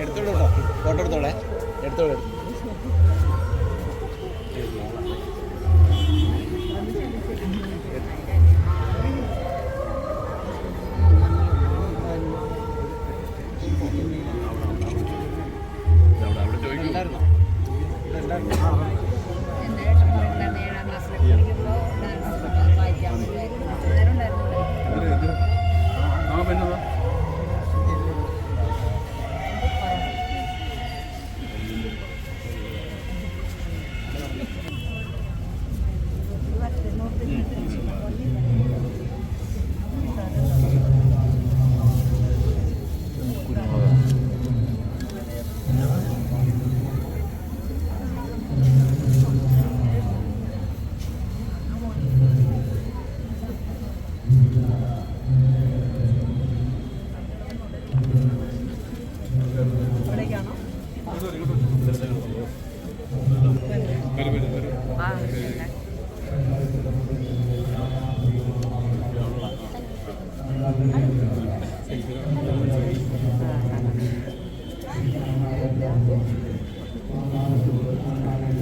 എടുത്തോളൂ കേട്ടോ. ഫോട്ടോ എടുത്തോളേ. എടുത്തോളൂ എടുത്തു ഉണ്ടായിരുന്നോ? ഉണ്ടായിരുന്നു?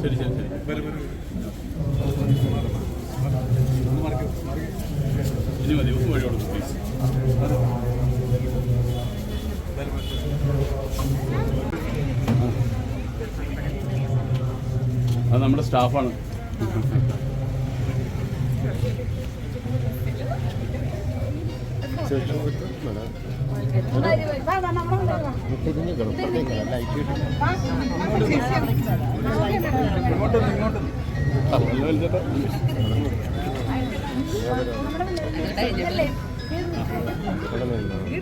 ശരി ശരി. ശരി വരും വരും. ഇനി മതി അത് നമ്മുടെ സ്റ്റാഫാണ്. തിരിഞ്ഞു കിടക്കും ലൈറ്റ് ഇങ്ങോട്ട് ഇങ്ങോട്ട് വലിച്ചേട്ടാ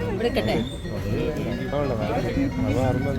ഇവിടെ കട്ടെ അത് മാറുമ്പോൾ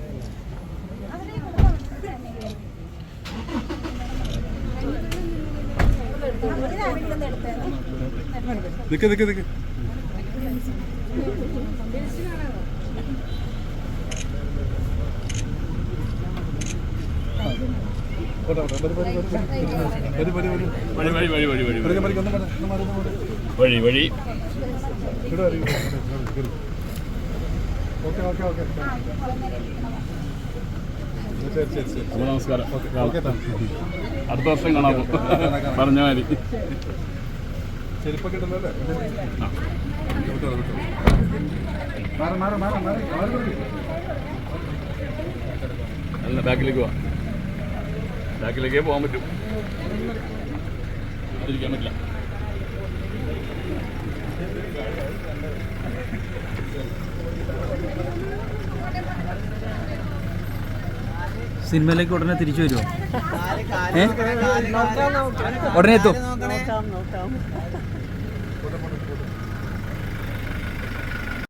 നിക്ക് നിക്ക് നിക്ക്. വഴി വഴി ഓക്കെ ഓക്കെ ഓക്കെ. അപ്പോൾ നമസ്കാരം. അടുത്ത വർഷം കാണാം പറഞ്ഞ മാതിരി. ചെരുപ്പൊക്കെ ഇടുന്നല്ലേ. അല്ല ബാക്കിലേക്ക് പോവാം. ബാക്കിലേക്കേ പോകാൻ പറ്റും. ഇരിക്കാൻ പറ്റില്ല. സിനിമയിലേക്ക് ഉടനെ തിരിച്ചു വരുമോ ഏ? ഉടനെ എത്തും.